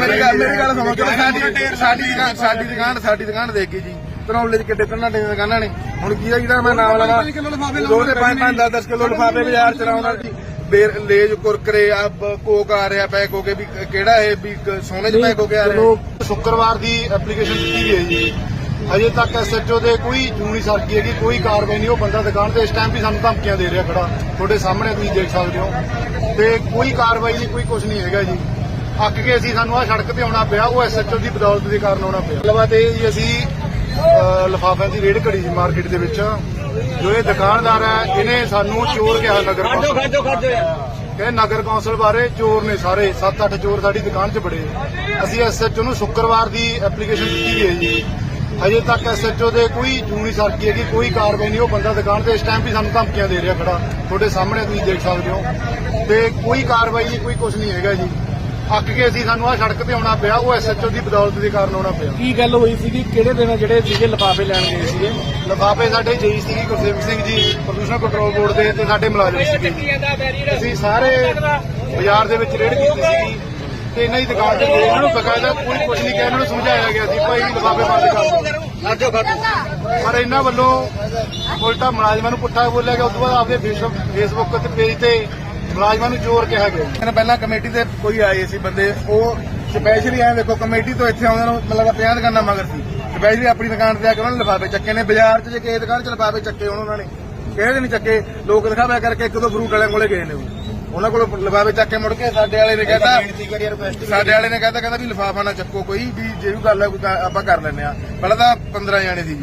ਮੇਰੀ ਗੱਲ ਮੇਰੀ ਗੱਲ ਸੁਣੋ ਚਲੋ ਸਾਡੀ ਸਾਡੀ ਦੁਕਾਨ ਸਾਡੀ ਦੁਕਾਨ ਸਾਡੀ ਦੁਕਾਨ ਦੇਖੀ ਜੀ। ਤਰੌਲੇ ਚ ਕਿੱਡੇ ਤਿੰਨਾਂ ਦੀਆਂ ਦੁਕਾਨਾਂ ਨੇ। ਹੁਣ ਕੀ ਆ ਜਿਹੜਾ ਮੈਂ ਨਾਮ ਲਵਾਂ ਦੋ ਦੇ ਪੰਜ ਪੰਜ 10 10 ਕਿਲੋ ਲਿਫਾਫੇ ਬਾਜ਼ਾਰ ਚ ਲਾਉਣਾ ਜੀ ਬੇਰ ਲੇਜ ਕੁਰਕਰੇ ਆ ਬ- ਕੋਕ ਆ ਰਿਹਾ ਪੈਕ ਹੋ ਕੇ ਵੀ ਕਿਹੜਾ ਇਹ ਵੀ ਕ- ਸੋਨੇ ਚ ਪੈਕ ਹੋ ਕੇ ਆ ਰਿਹਾ? ਸ਼ੁੱਕਰਵਾਰ ਦੀ ਐਪਲੀਕੇਸ਼ਨ ਦਿੱਤੀ ਗਈ ਹੈ ਜੀ। ਅਜੇ ਤੱਕ ਐਸਐਚਓ ਦੇ ਕੋਈ ਜੂਨੀ ਸਰਕੀ ਹੈਗੀ ਕੋਈ ਕਾਰਵਾਈ ਨਹੀਂ। ਉਹ ਬੰਦਾ ਦੁਕਾਨ ਤੇ ਇਸ ਟਾਈਮ ਵੀ ਸਾਨੂੰ ਧਮਕੀਆਂ ਦੇ ਰਿਹਾ ਖੜਾ। ਤੁਹਾਡੇ ਸਾਹਮਣੇ ਤੁਸੀਂ ਦੇਖ ਸਕਦੇ ਹੋ। ਤੇ ਕੋਈ ਕਾਰਵਾਈ ਨਹੀਂ ਕੋਈ ਕੁਝ ਨਹੀਂ ਹੈਗਾ ਜੀ। ਅੱਕ ਕੇ ਅਸੀਂ ਸਾਨੂੰ ਆ ਸੜਕ ਤੇ ਆਉਣਾ ਪਿਆ ਉਹ ਐਸਐਚਓ ਦੀ ਬਦੌਲਤ ਦੇ ਕਾਰਨ ਆਉਣਾ ਪਿਆ। ਲਵਾ ਤੇ ਜੀ ਅਸੀਂ ਲਿਫਾਫਿਆਂ ਦੀ ਰੇਡ ਘੜੀ ਸੀ ਮਾਰਕੀਟ ਦੇ ਵਿੱਚ। ਜੋ ਇਹ ਦੁਕਾਨਦਾਰ ਹੈ ਇਹਨੇ ਸਾਨੂੰ ਚੋਰ ਕਿਹਾ ਨਗਰ ਕੌਂਸਲ ਖਾਜੋ ਖਾਜੋ ਯਾਰ। ਕਿ ਨਗਰ ਕੌਂਸਲ ਬਾਰੇ ਚੋਰ ਨੇ ਸਾਰੇ 7-8 ਚੋਰ ਸਾਡੀ ਦੁਕਾਨ 'ਚ ਬੜੇ ਅਸੀਂ ਐਸਐਚਓ ਨੂੰ ਸ਼ੁੱਕਰਵਾਰ ਦੀ ਐਪਲੀਕੇਸ਼ਨ ਦਿੱਤੀ ਹੈ ਜੀ। ਅਜੇ ਤੱਕ ਐਸਐਚਓ ਦੇ ਕੋਈ ਜੂਨੀ ਸਰਕੀ ਹੈਗੀ ਕੋਈ ਕਾਰਵਾਈ ਨਹੀਂ ਉਹ ਬੰਦਾ ਦੁਕਾਨ ਤੇ ਇਸ ਟਾਈਮ ਵੀ ਸਾਨੂੰ ਧਮਕੀਆਂ ਦੇ ਰਿਹਾ ਖੜਾ। ਤੁਹਾਡੇ ਸਾਹਮਣੇ ਤੁਸੀਂ ਦੇਖ ਸਕਦੇ ਹੋ। ਤੇ ਕੋਈ ਕਾਰਵਾਈ ਨਹੀਂ ਕੋਈ ਕੁਝ ਨਹੀਂ ਹੈਗਾ ਜੀ। ਅੱਕ ਕੇ ਅਸੀਂ ਸਾਨੂੰ ਆ ਸੜਕ ਤੇ ਆਉਣਾ ਪਿਆ ਉਹ ਐਸਐਚਓ ਦੀ ਬਦੌਲਤ ਦੇ ਕਾਰਨ ਆਉਣਾ ਪਿਆ। ਕੀ ਗੱਲ ਹੋਈ ਸੀਗੀ? ਕਿਹੜੇ ਦਿਨ ਜਿਹੜੇ ਸੀਗੇ ਲਿਫਾਫੇ ਲੈਣ ਗਏ ਸੀਗੇ? ਲਿਫਾਫੇ ਸਾਡੇ ਜੇਈ ਸੀ ਗੁਰਸੇਵਕ ਸਿੰਘ ਜੀ ਪ੍ਰਦੂਸ਼ਣ ਕੰਟਰੋਲ ਬੋਰਡ ਦੇ ਤੇ ਸਾਡੇ ਮੁਲਾਜ਼ਮ ਸੀਗੇ। ਅਸੀਂ ਸਾਰੇ ਬਾਜ਼ਾਰ ਦੇ ਵਿੱਚ ਰੇਡ ਕੀਤੀ ਸੀਗੀ ਤੇ ਇਹਨਾਂ ਦੀ ਦੁਕਾਨ ਤੇ ਗਏ। ਇਹਨਾਂ ਨੂੰ ਬਕਾਇਦਾ ਕੋਈ ਕੁਝ ਨਹੀਂ ਕਿਹਾ ਇਹਨਾਂ ਨੂੰ ਸਮਝਾਇਆ ਗਿਆ ਸੀ ਭਾਈ ਲਿਫਾਫੇ ਬੰਦ ਕਰ ਖਾਜੋ ਖਾਜੋ ਪਰ ਇਹਨਾਂ ਵੱਲੋਂ ਉਲਟਾ ਮੁਲਾਜ਼ਮਾਂ ਨੂੰ ਪੁੱਠਾ ਬੋਲਿਆ ਗਿਆ। ਉਸ ਤੋਂ ਬਾਅਦ ਆਪਦੇ ਫੇਸਬੁੱਕ ਤੇ ਪੇਜ ਤੇ ਮੁਲਾਜ਼ਮਾਂ ਨੂੰ ਚੋਰ ਕਿਹਾ ਗਿਆ। ਪਹਿਲਾਂ ਕਮੇਟੀ ਤੇ ਕੋਈ ਆਏ ਸੀ ਬੰਦੇ ਉਹ ਸਪੈਸ਼ਲੀ ਐ ਦੇਖੋ ਕਮੇਟੀ ਤੋਂ ਇੱਥੇ ਆਉਂਦੇ ਨੂੰ ਮਤਲਬ 50 ਦੁਕਾਨਾਂ ਮਗਰ ਸੀ। ਸਪੈਸ਼ਲੀ ਆਪਣੀ ਦੁਕਾਨ ਤੇ ਆ ਕੇ ਉਹਨਾਂ ਨੇ ਲਿਫਾਫੇ ਚੱਕੇ ਨੇ ਬਾਜ਼ਾਰ 'ਚ ਜੇ ਕਿਸੇ ਦੁਕਾਨ 'ਚ ਲਿਫਾਫੇ ਚੱਕੇ ਹੋਣ ਉਹਨਾਂ ਨੇ ਕਿਸੇ ਦੇ ਨਹੀਂ ਚੱਕੇ। ਲੋਕ ਦਿਖਾਵਾ ਕਰਕੇ ਇੱਕ ਦੋ ਫਰੂਟ ਵਾਲਿਆਂ ਕੋਲੇ ਗਏ ਨੇ ਉਹ। ਉਹਨਾਂ ਕੋਲ ਲਿਫਾਫੇ ਚੱਕ ਕੇ ਮੁੜ ਕੇ ਸਾਡੇ ਵਾਲੇ ਨੇ ਕਹਿੰਦਾ ਸਾਡੇ ਵਾਲੇ ਨੇ ਕਹਿੰਦਾ ਕਹਿੰਦਾ ਵੀ ਲਿਫਾਫਾ ਨਾ ਚੱਕੋ ਕੋਈ ਵੀ ਜੇ ਵੀ ਗੱਲ ਹੈ ਆਪਾਂ ਕਰ ਲੈਂਦੇ ਆ ਪਹਿਲਾਂ ਤਾਂ 15 ਜਾਣੇ ਸੀ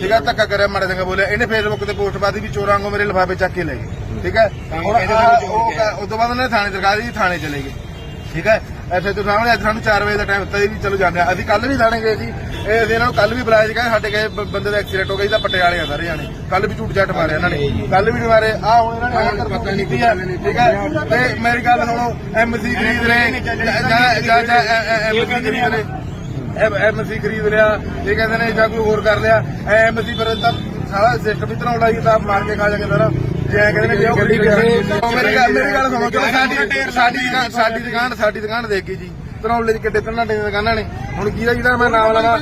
ਠੀਕ ਹੈ ਧੱਕਾ ਕਰਿਆ ਮਾੜੇ ਸੰਗਾ ਬੋਲਿਆ। ਇਹਨੇ ਫੇਸਬੁੱਕ ਤੇ ਪੋਸਟ ਪਾਦੀ ਵੀ ਚੋਰਾਂ ਵਾਂਗੂ ਮੇਰੇ ਲਿਫਾਫੇ ਚੱਕ ਕੇ ਲੈ ਗਏ। ਠੀਕ ਹੈ? ਹੁਣ ਉਹ ਉਸ ਤੋਂ ਬਾਅਦ ਉਹਨੇ ਥਾਣੇ ਦਰਖਾਸਤ ਦਿੱਤੀ ਥਾਣੇ ਚਲੇ ਗਏ। ਠੀਕ ਹੈ? ਐਸੇ ਤੋਂ ਸਾਹਮਣੇ ਅੱਜ ਸਾਨੂੰ 4 ਵਜੇ ਦਾ ਟਾਈਮ ਦਿੱਤਾ ਸੀ ਵੀ ਚਲੋ ਜਾਂਦੇ ਆ ਅਸੀਂ ਕੱਲ ਵੀ ਥਾਣੇ ਗਏ ਸੀ। ਇਹ ਇਹਨਾਂ ਨੂੰ ਕੱਲ ਵੀ ਬੁਲਾਇਆ ਸੀ ਕਹਿੰਦੇ ਸਾਡੇ ਕਹੇ ਬੰਦੇ ਦਾ ਐਕਸੀਡੈਂਟ ਹੋ ਗਿਆ ਤਾਂ ਪਟਿਆਲੇ ਆ ਸਾਰੇ ਜਾਣੇ। ਕੱਲ ਵੀ ਝੂਠ ਝਾਟ ਮਾਰਿਆ ਇਹਨਾਂ ਨੇ। ਕੱਲ ਵੀ ਮਾਰੇ। ਆ ਹੁਣ ਇਹਨਾਂ ਨੇ ਆਹ ਪਤਾ ਨਹੀਂ ਆ ਠੀਕ ਹੈ? ਤੇ ਮੇਰੀ ਗੱਲ ਸੁਣੋ ਐਮਸੀ ਖਰੀਦ ਰਹੇ। ਜਾਂ ਜਾਂ ਐਮਸੀ ਖਰੀਦ ਰਹੇ। ਐਮਸੀ ਖਰੀਦ ਲਿਆ। ਇਹ ਕਹਿੰਦੇ ਨੇ ਜਾਂ ਕੋਈ ਹੋਰ ਕਰ ਲਿਆ। ਐਮਸੀ ਪਰ ਤਾਂ ਸਾਰਾ ਸਿਸਟਮ ਹੀ ਤਰ੍ਹਾਂ ਲਾਈ ਤਾਂ ਮਾਰ ਕੇ ਖਾ ਜਾਗੇ ਸਾਰਾ। ਜੇ ਐਂ ਕਹਿੰਦੇ ਨੇ ਜੇ ਉਹ ਗੱਡੀ ਮੇਰੀ ਗੱਲ ਮੇਰੀ ਗੱਲ ਸੁਣੋ ਚਲੋ ਸਾਡੀ ਸਾਡੀ ਦੁਕਾਨ ਸਾਡੀ ਦੁਕਾਨ ਸਾਡੀ ਦੁਕਾਨ ਦੇਖੀ ਜੀ। ਤਰੌਲੇ ਚ ਕਿੱਡੇ ਤਿੰਨਾਂ ਦੀਆਂ ਦੁਕਾਨਾਂ ਨੇ। ਹੁਣ ਕੀ ਦਾ ਜਿਹੜਾ ਮੈਂ ਨਾਮ ਲਵਾਂ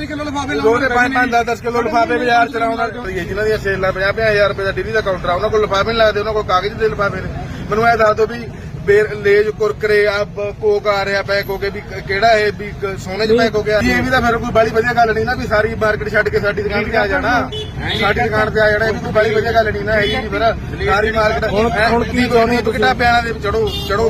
ਦੋ ਦੇ ਪੰਜ ਪੰਜ 10 10 ਕਿਲੋ ਲਿਫਾਫੇ ਬਾਜ਼ਾਰ ਚ ਲਾਉਣ ਵਾਲੀ ਜਿਨ੍ਹਾਂ ਦੀਆਂ ਸੇਲਾਂ 50 ਹਜ਼ਾਰ ਰੁਪਏ ਦਾ ਡੇਲੀ ਦਾ ਕਾਊਂਟਰ ਆ ਉਹਨਾਂ ਕੋਲ ਲਿਫਾਫੇ ਨਹੀਂ ਲੱਗਦੇ ਉਹਨਾਂ ਕੋਲ ਕਾਗਜ਼ ਦੇ ਲਿਫਾਫੇ ਨੇ। ਮੈਨੂੰ ਇਹ ਦੱਸ ਦਿਓ ਵੀ ਬੇਰ ਲੇਜ ਕੁਰਕਰੇ ਆ ਕੋਕ ਆ ਰਿਹਾ ਪੈਕ ਹੋ ਕੇ ਵੀ ਕਿਹੜਾ ਇਹ ਵੀ ਸੋਨੇ ਚ ਪੈਕ ਹੋ ਗਿਆ? ਇਹ ਵੀ ਤਾਂ ਫਿਰ ਕੋਈ ਬੜੀ ਵਧੀਆ ਗੱਲ ਨਹੀਂ ਨਾ ਵੀ ਸਾਰੀ ਮਾਰਕੀਟ ਛੱਡ ਕੇ ਸਾਡੀ ਦੁਕਾਨ ਤੇ ਆ ਜਾਣਾ। ਸਾਡੀ ਦੁਕਾਨ ਤੇ ਆ ਜਾਣਾ ਇਹ ਵੀ ਕੋਈ ਬੜੀ ਵਧੀਆ ਗੱਲ ਨਹੀਂ ਨਾ ਹੈਗੀ ਜੀ ਫਿਰ। ਸਾਰੀ ਮਾਰਕੀਟ ਹੁਣ- ਹੁਣ ਕੀ ਚਾਹੁੰਦੇ ਤੁਸੀਂ? ਕਿਹੜਾ ਪਿਆਣਾ ਦੇ ਚੜੋ ਚੜੋ